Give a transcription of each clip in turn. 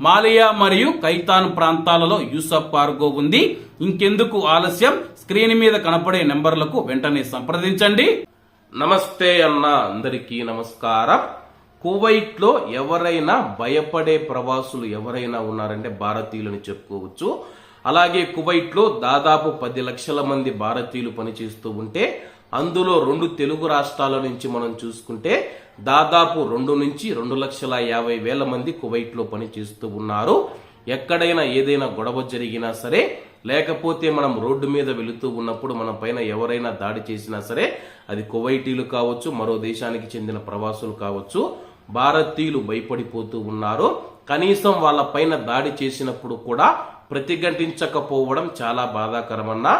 మాలియా మరియు కైతాన్ ప్రాంతాలలో యూసఫ్ కార్గో ఉంది. ఇంకెందుకు ఆలస్యం? స్క్రీన్ మీద కనపడే నెంబర్లకు వెంటనే సంప్రదించండి. నమస్తే అన్న అందరికీ నమస్కారం. కువైట్లో ఎవరైనా భయపడే ప్రవాసులు ఎవరైనా ఉన్నారంటే భారతీయులని చెప్పుకోవచ్చు. అలాగే కువైట్లో దాదాపు పది లక్షల మంది భారతీయులు పనిచేస్తూ ఉంటే అందులో రెండు తెలుగు రాష్ట్రాల నుంచి మనం చూసుకుంటే దాదాపు రెండు నుంచి రెండు లక్షల యాభై వేల మంది కువైట్లో పనిచేస్తూ ఉన్నారు. ఎక్కడైనా ఏదైనా గొడవ జరిగినా సరే లేకపోతే మనం రోడ్డు మీద వెళుతూ ఉన్నప్పుడు మన పైన ఎవరైనా దాడి చేసినా సరే అది కువైటీలు కావచ్చు మరో దేశానికి చెందిన ప్రవాసులు కావచ్చు భారతీయులు భయపడిపోతూ ఉన్నారు. కనీసం వాళ్ళ పైన దాడి చేసినప్పుడు కూడా ప్రతిఘటించకపోవడం చాలా బాధాకరమన్నా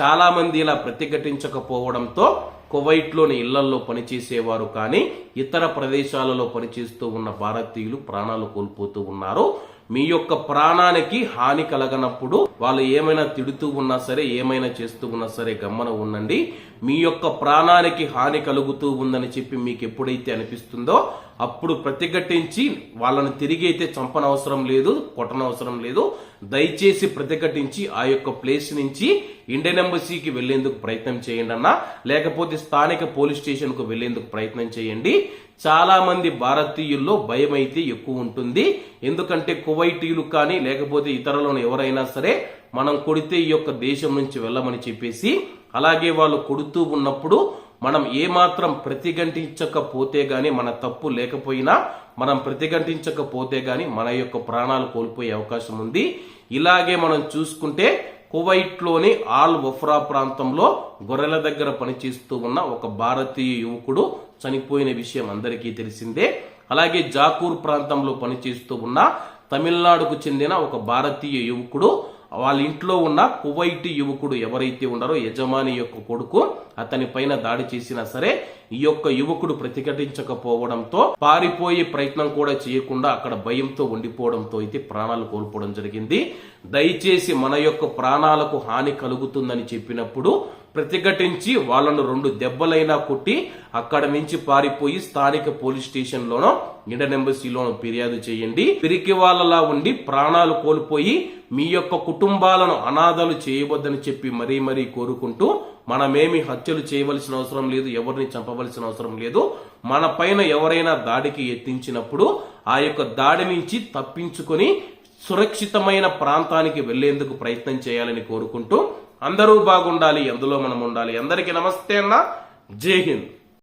చాలామంది ఇలా ప్రతిఘటించకపోవడంతో కువైట్లోని ఇళ్ళల్లో పనిచేసేవారు కానీ ఇతర ప్రదేశాలలో పనిచేస్తూ ఉన్న భారతీయులు ప్రాణాలు కోల్పోతూ ఉన్నారు. మీ యొక్క ప్రాణానికి హాని కలగనప్పుడు వాళ్ళు ఏమైనా తిడుతూ ఉన్నా సరే ఏమైనా చేస్తూ ఉన్నా సరే గమ్మన ఉండండి. మీ యొక్క ప్రాణానికి హాని కలుగుతూ ఉందని చెప్పి మీకు ఎప్పుడైతే అనిపిస్తుందో అప్పుడు ప్రతిఘటించి వాళ్ళని తిరిగి అయితే చంపనవసరం లేదు కొట్టనవసరం లేదు. దయచేసి ప్రతిఘటించి ఆ యొక్క ప్లేస్ నుంచి ఇండియన్ ఎంబసీకి వెళ్ళేందుకు ప్రయత్నం చేయండి అన్న. లేకపోతే స్థానిక పోలీస్ స్టేషన్కు వెళ్ళేందుకు ప్రయత్నం చేయండి. చాలా మంది భారతీయుల్లో భయం అయితే ఎక్కువ ఉంటుంది. ఎందుకంటే కువైటీయులు కానీ లేకపోతే ఇతరులను ఎవరైనా సరే మనం కొడితే ఈ యొక్క దేశం నుంచి వెళ్ళమని చెప్పేసి అలాగే వాళ్ళు కొడుతూ ఉన్నప్పుడు మనం ఏమాత్రం ప్రతిఘటించకపోతే గాని మన తప్పు లేకపోయినా మనం ప్రతిఘటించకపోతే గాని మన యొక్క ప్రాణాలు కోల్పోయే అవకాశం ఉంది. ఇలాగే మనం చూసుకుంటే కువైట్లోని ఆల్ వఫ్రా ప్రాంతంలో గొర్రెల దగ్గర పనిచేస్తూ ఉన్న ఒక భారతీయ యువకుడు చనిపోయిన విషయం అందరికీ తెలిసిందే. అలాగే జాకూర్ ప్రాంతంలో పనిచేస్తూ ఉన్న తమిళనాడుకు చెందిన ఒక భారతీయ యువకుడు వాళ్ళ ఇంట్లో ఉన్న కువైట్ యువకుడు ఎవరైతే ఉన్నారో యజమాని యొక్క కొడుకు అతని పైన దాడి చేసినా సరే ఈ యొక్క యువకుడు ప్రతిఘటించకపోవడంతో పారిపోయే ప్రయత్నం కూడా చేయకుండా అక్కడ భయంతో ఉండిపోవడంతో అయితే ప్రాణాలు కోల్పోవడం జరిగింది. దయచేసి మన యొక్క ప్రాణాలకు హాని కలుగుతుందని చెప్పినప్పుడు ప్రతిఘటించి వాళ్ళను రెండు దెబ్బలైనా కొట్టి అక్కడ నుంచి పారిపోయి స్థానిక పోలీస్ స్టేషన్లోనో ఇండియన్ ఎంబసీలోనో ఫిర్యాదు చేయండి. పిరికి వాళ్ళలా ఉండి ప్రాణాలు కోల్పోయి మీ యొక్క కుటుంబాలను అనాథలు చేయవద్దని చెప్పి మరీ మరీ కోరుకుంటూ మనమేమి హత్యలు చేయవలసిన అవసరం లేదు ఎవరిని చంపవలసిన అవసరం లేదు. మన పైన ఎవరైనా దాడికి ఎత్తించినప్పుడు ఆ యొక్క దాడి నుంచి తప్పించుకొని సురక్షితమైన ప్రాంతానికి వెళ్ళేందుకు ప్రయత్నం చేయాలని కోరుకుంటూ అందరూ బాగుండాలి అందులో మనం ఉండాలి. అందరికీ నమస్తే అన్న. జై హింద్.